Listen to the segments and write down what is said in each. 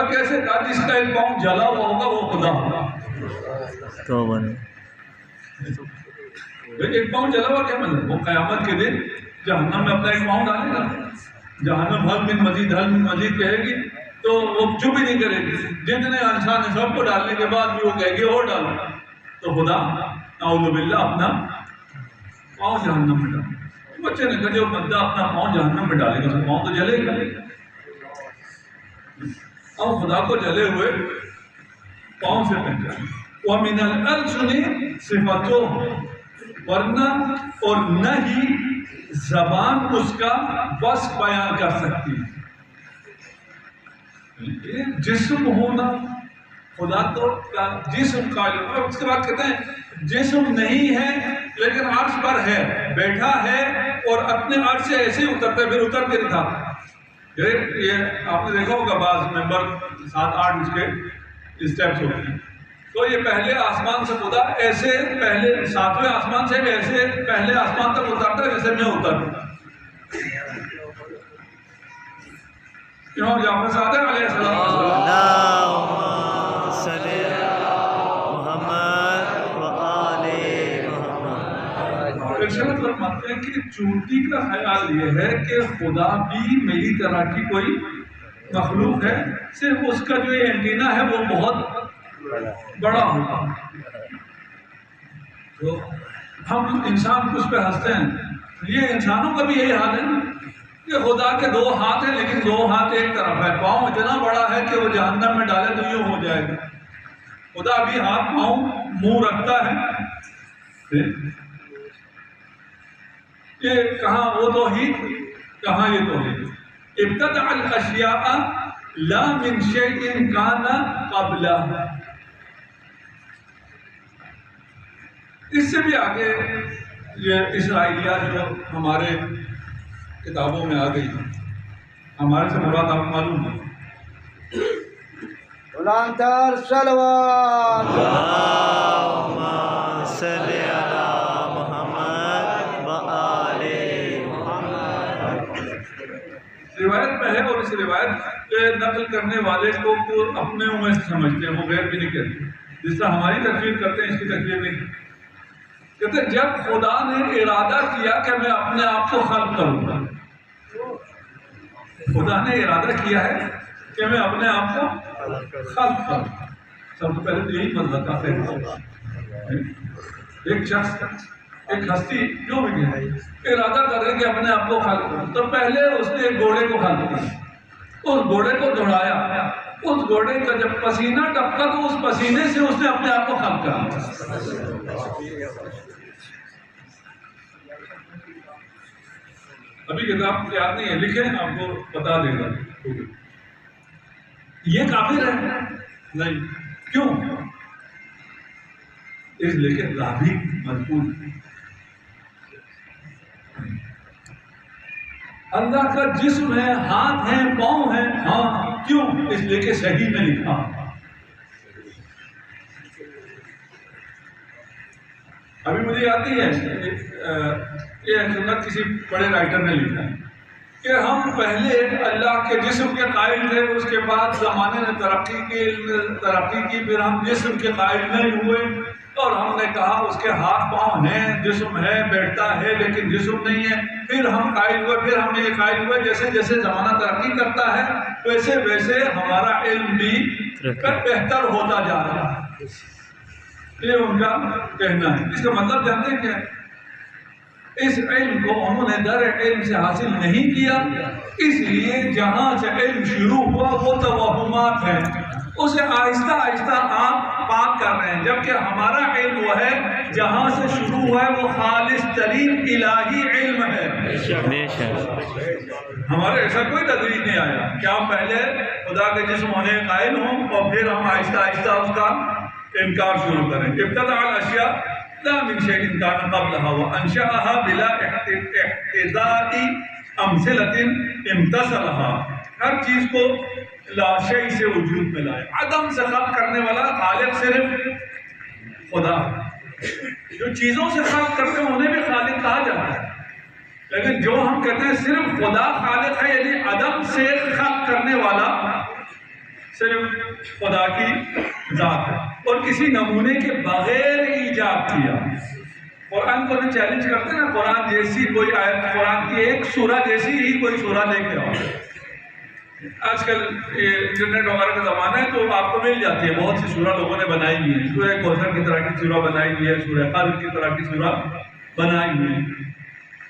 کہا کیسے کہا جس کا ایک پاؤں جلا ہوا ہوگا وہ خدا۔ ہوگا تو ایک پاؤں جلا ہوا کیا مطلب وہ قیامت کے دن جہنم میں اپنا ایک پاؤں ڈالے گا۔ جہنم حل من مزید حل من مزید کہے گی تو وہ چپ ہی نہیں کرے گی۔ جتنے انسان ہیں سب کو ڈالنے کے بعد بھی وہ کہے گی اور ڈالو۔ تو خدا نعوذ باللہ اپنا پاؤں جہنم میں ڈالے بچے نے کہا جو بندہ اپنا پاؤں جہنم میں ڈالے گا پاؤں تو جلے گا۔ اور خدا کو جلے ہوئے پاؤں سے پہچانے وَمِنَ الْأَلْسُنِ صِفَتُهُ ورنہ اور نہ ہی زبان اس کا بس بیان کر سکتی ہے جسم ہونا خدا تو کا جسم قائل اور اس کے بعد کہتے ہیں جسم نہیں ہے لیکن عرش پر ہے بیٹھا ہے اور اپنے عرش سے ایسے ہی اترتا ہے پھر اتر کے دکھاتا ہے یہ آپ نے دیکھا ہوگا بعض ممبر سات آٹھ اس کے اسٹیپس ہوتے ہیں تو یہ پہلے آسمان سے خدا ایسے پہلے ساتویں آسمان سے ایسے پہلے آسمان تک اترتا ہے جیسے میں اتر کیوں جعفر صادق علیہ السلام فرماتے ہیں کہ چونٹی کا خیال یہ ہے کہ خدا بھی میری طرح کی کوئی مخلوق ہے، صرف اس کا جو اینٹینا ہے وہ بہت بڑا ہوگا تو ہم انسان اس پہ ہنستے ہیں۔ یہ انسانوں کا بھی یہی حال ہے نا کہ خدا کے دو ہاتھ ہیں، لیکن دو ہاتھ ایک طرف ہے۔ پاؤں اتنا بڑا ہے کہ وہ جہنم میں ڈالے تو یوں ہو جائے گا۔ خدا بھی ہاتھ، پاؤں، منہ رکھتا ہے۔ یہ کہاں وہ توحید کہاں یہ توحید؟ ابتدع الاشیاء لا من شیء کان قبلہ۔ اس سے بھی آگے یہ اسرائیلیات جو ہمارے کتابوں میں آ گئی ہمارے سے مراد آپ معلوم ہے سلوات روایت روایت کے نقل کرنے والے کو اپنے عمر سے سمجھتے ہیں، وہ غیر بھی نہیں کہتے۔ جس طرح ہماری تکلیف کرتے ہیں، اس کی تکلیف نہیں۔ کہتے ہیں، جب خدا نے ارادہ کیا کہ میں اپنے آپ کو خلق کروں گا، خدا نے ارادہ کیا ہے کہ میں اپنے آپ کو خلق کروں۔ سب سے پہلے تو یہی مطلب کا۔ فیصلہ ایک شخص ایک ہستی، جو بھی ہے ارادہ کر رہے کہ اپنے آپ کو خلق کروں۔ تو پہلے اس نے ایک گھوڑے کو خلق کیا۔ اس گھوڑے کو دوڑایا۔ اس گھوڑے کا جب پسینہ ٹپکا تو اس پسینے سے اس نے اپنے آپ کو خلق کر ابھی کتاب یاد نہیں ہے، لکھیں آپ کو بتا دے گا۔ یہ کافر ہے؟ نہیں۔ کیوں؟ اس لیے کہ راہی مضبوط ہے۔ اللہ کا جسم ہے، ہاتھ ہے پاؤں ہے ہاں کیوں؟ اس لیے کہ صحیح میں لکھا۔ ابھی مجھے یاد نہیں ہے، یہ سنت کسی بڑے رائٹر نے لکھا۔ ہے کہ ہم پہلے اللہ کے جسم کے قائل تھے، اس کے بعد زمانے نے ترقی کی ترقی کی، پھر ہم جسم کے قائل نہیں ہوئے۔ اور ہم نے کہا اس کے ہاتھ پاؤں ہیں جسم ہے بیٹھتا ہے لیکن جسم نہیں ہے۔ پھر ہم قائل ہوئے پھر ہم یہ قائل ہوئے جیسے جیسے زمانہ ترقی کرتا ہے ویسے ویسے ہمارا علم بھی بہتر ہوتا جا رہا ہے۔ یہ ان کا کہنا ہے۔ اس کا مطلب جانتے ہیں کیا؟ اس علم کو انہوں نے در علم سے حاصل نہیں کیا۔ اس لیے جہاں سے علم شروع ہوا وہ توہمات ہیں۔ اسے آہستہ آہستہ آپ پاک کر رہے ہیں۔ جبکہ ہمارا علم وہ ہے جہاں سے شروع ہوا ہے وہ خالص ترین الہی علم ہے۔ ہمارے ایسا کوئی تدریج نہیں آیا۔ کہ ہم پہلے خدا کے جسم ہونے قائل ہوں اور پھر ہم آہستہ آہستہ اس کا انکار شروع کریں۔ ابتداء الاشیاء لا من شيء كان قبلها وانشاها بلا احتضاء امثله امتصلها ہر چیز کو لا شيء سے وجود میں لائے۔ عدم سے خلق کرنے والا خالق صرف خدا۔ جو چیزوں سے خلق کرتے ہیں، انہیں بھی خالق کہا جاتا ہے۔ لیکن جو ہم کہتے ہیں، صرف خدا خالق ہے یعنی عدم سے خلق کرنے والا صرف خدا کی ذات ہے۔ اور کسی نمونے کے بغیر ایجاد کیا۔ قرآن کو چیلنج کرتے ہیں نا، قرآن جیسی کوئی آیت، قرآن کی ایک سورہ جیسی ہی کوئی سورہ لے کے آؤ۔ آج کل یہ انٹرنیٹ وغیرہ کا زمانہ ہے تو آپ کو مل جاتی ہے بہت سی سورہ لوگوں نے بنائی ہوئی ہے سورہ کوثر کی طرح کی سورہ بنائی ہوئی ہے سورہ قلب کی طرح کی سورہ بنائی ہوئی ہے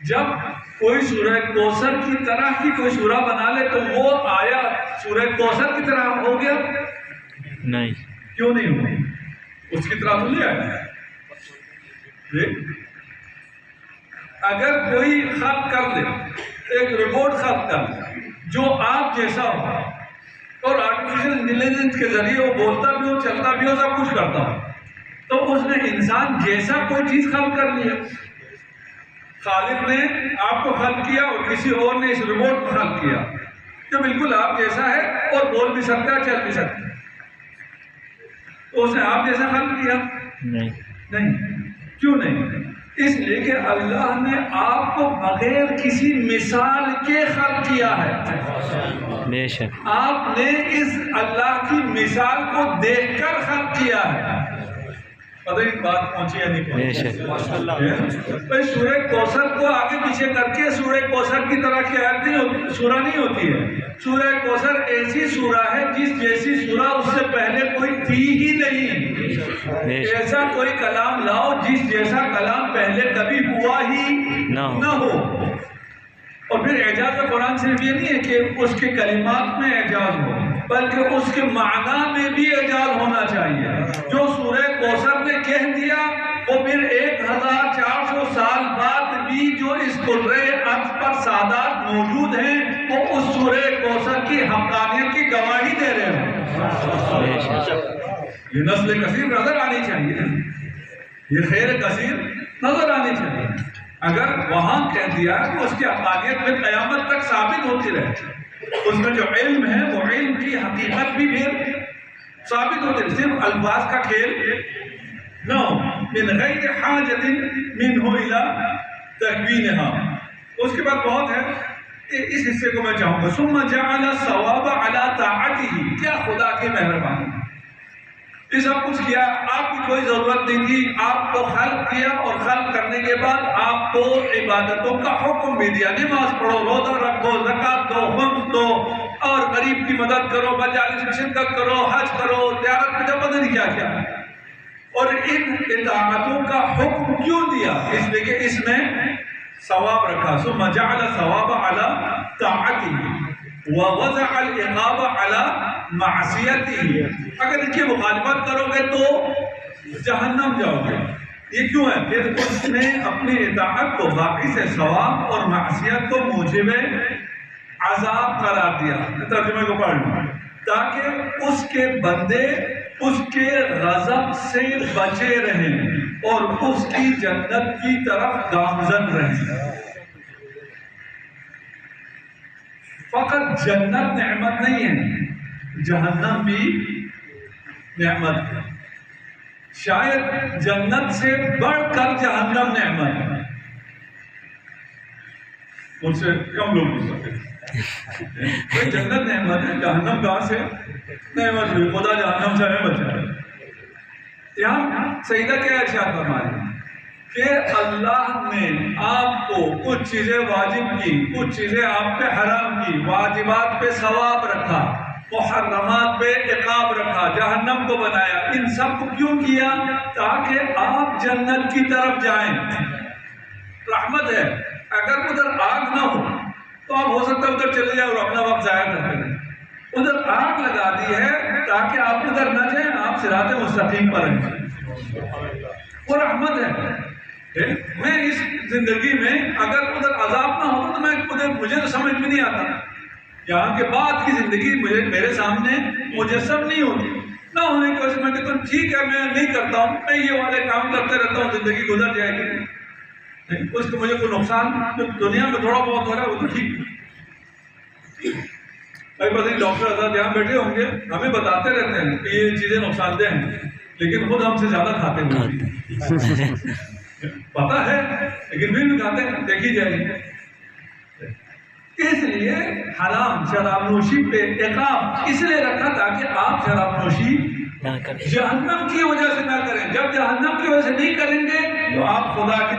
جب کوئی سورہ کوثر کی طرح کی کوئی سورہ بنا لے تو وہ آیا سورہ کوثر کی طرح ہو گیا؟ نہیں۔ کیوں نہیں ہوا اس کی طرح تو نہیں آیا۔ دیکھ، اگر کوئی خلق کر دے ایک رپورٹ خلق کر آپ جیسا ہو۔ اور آرٹیفیشل انٹیلیجنس کے ذریعے وہ بولتا بھی ہو چلتا بھی ہو سب کچھ کرتا ہو۔ تو اس نے انسان جیسا کوئی چیز خلق کر لیا خالق نے آپ کو خلق کیا اور کسی اور نے اس رپورٹ کو خلق کیا۔ جو بالکل آپ جیسا ہے اور بول بھی سکتا ہے چل بھی سکتا ہے۔ تو اس نے آپ جیسا خلق کیا؟ نہیں۔ نہیں۔ کیوں نہیں؟ اس لیے کہ اللہ نے آپ کو بغیر کسی مثال کے خلق کیا ہے۔ بے شک۔ آپ نے اس اللہ کی مثال کو دیکھ کر خلق کیا ہے۔ پتہ نہیں بات پہنچی یا نہیں بے شک۔ پہنچی سورہ کوثر کو آگے پیچھے کر کے سورہ کوثر کی طرح کی آیت نہیں ہوتی سورہ نہیں ہوتی ہے۔ سورہ کوثر ایسی سورہ ہے جس جیسی سورہ اس سے پہلے کوئی تھی ہی نہیں۔ ایسا کوئی کلام لاؤ جس جیسا کلام پہلے کبھی ہوا ہی نہ ہو۔ اور پھر اعجاز قرآن صرف یہ نہیں ہے کہ اس کے کلمات میں اعجاز ہو بلکہ اس کے معنی میں بھی اعجاز ہونا چاہیے۔ جو سورہ کوثر نے کہہ دیا وہ پھر ایک ہزار چار سو سال بعد بھی جو اس عرض پر سادات موجود ہیں وہ اس سورہ کوثر کی حقانیت کی گواہی دے رہے اچھا۔ یہ نسل کثیر نظر آنی چاہیے۔ یہ خیر کثیر نظر آنی چاہیے۔ اگر وہاں کہہ دیا تو اس کی حقانیت میں قیامت تک ثابت ہوتی رہے۔ اس میں جو علم ہے، وہ علم کی حقیقت بھی پھر ثابت ہوتی رہے۔ صرف الفاظ کا کھیل۔ نہ ہو من غیر حاجت منہ الى تکوینها اس کے بعد بہت ہے۔ اس حصے کو میں چاہوں گا۔ ثم جعل الثواب على طاعته۔ کیا خدا کی مہربانی یہ سب کچھ کیا، آپ کی کوئی ضرورت نہیں تھی، آپ کو خلق کیا اور خلق کرنے کے بعد آپ کو عبادتوں کا حکم بھی دیا۔ نماز پڑھو، روزہ رکھو، زکات دو خمس دو اور غریب کی مدد کرو، مجالس میں شرکت کرو، حج کرو، زیارت میں جب پتہ نہیں کیا کیا۔ اور ان اطاعتوں کا حکم کیوں دیا؟ اس لیے کہ اس میں ثواب رکھا۔ ثم جعل ثواب على طاعته ووضع العقاب على معصیته اگر ان کی مخالفت کرو گے تو جہنم جاؤ گے۔ یہ کیوں ہے؟ پھر اس نے اپنی اطاعت کو باقی سے ثواب اور معصیت کو موجب عذاب قرار دیا۔ ترجمے کو پڑھ لوں۔ تاکہ اس کے بندے اس کے غضب سے بچے رہیں اور اس کی جنت کی طرف گامزن رہیں۔ فقط جنت نعمت نہیں ہے۔ جہنم بھی نعمت ہے۔ شاید جنت سے بڑھ کر جہنم نعمت ہے۔ ان سے کم لوگ بھی سکتے جنت نعمت ہے، جہنم کہاں سے؟ نعمت ہوئی خدا جہنم سے ہمیں بچائے یہاں سیدہ کیا ارشاد فرمائی کہ اللہ نے آپ کو کچھ چیزیں واجب کی، کچھ چیزیں آپ پہ حرام کی، واجبات پہ ثواب رکھا۔ محرمات پہ عقاب رکھا، جہنم کو بنایا۔ ان سب کو کیوں کیا؟ تاکہ آپ جنت کی طرف جائیں۔ رحمت ہے۔ اگر ادھر آگ نہ ہو، تو آپ ہو سکتا ہے ادھر چلے جائیں اور اپنا وقت ضائع کرتے رہیں ادھر آگ لگا دی ہے تاکہ آپ ادھر نہ جائیں، آپ صراط مستقیم پر رہیں۔ وہ رحمت ہے۔ میں اس زندگی میں اگر ادھر عذاب نہ ہوتا تو میں ادھر، مجھے تو سمجھ میں نہیں آتا۔ یہاں کے بعد کی زندگی مجھے میرے سامنے مجسم نہیں ہوتی۔ نہ ہونے کی وجہ میں کہتا ہوں ٹھیک ہے میں نہیں کرتا ہوں میں یہ والے کام کرتے رہتا ہوں زندگی گزر جائے گی۔ اس کو مجھے کوئی نقصان جو دنیا میں تھوڑا بہت ہو رہا ہے وہ تو ٹھیک بھائی پتہ نہیں ڈاکٹر آزاد یہاں بیٹھے ہوں گے ہمیں بتاتے رہتے ہیں کہ یہ چیزیں نقصان دہ ہیں لیکن خود ہم سے زیادہ کھاتے ہیں۔ پتا ہے لیکن پھر بھی کھاتے ہیں دیکھی جائے گی۔ اس لیے حرام شراب نوشی پہ اقام اس لیے رکھا تاکہ آپ شراب نوشی نہ کریں۔ جہنم کی وجہ سے نہ کریں۔ جب جہنم کی وجہ سے نہیں کریں گے تو آپ خدا کی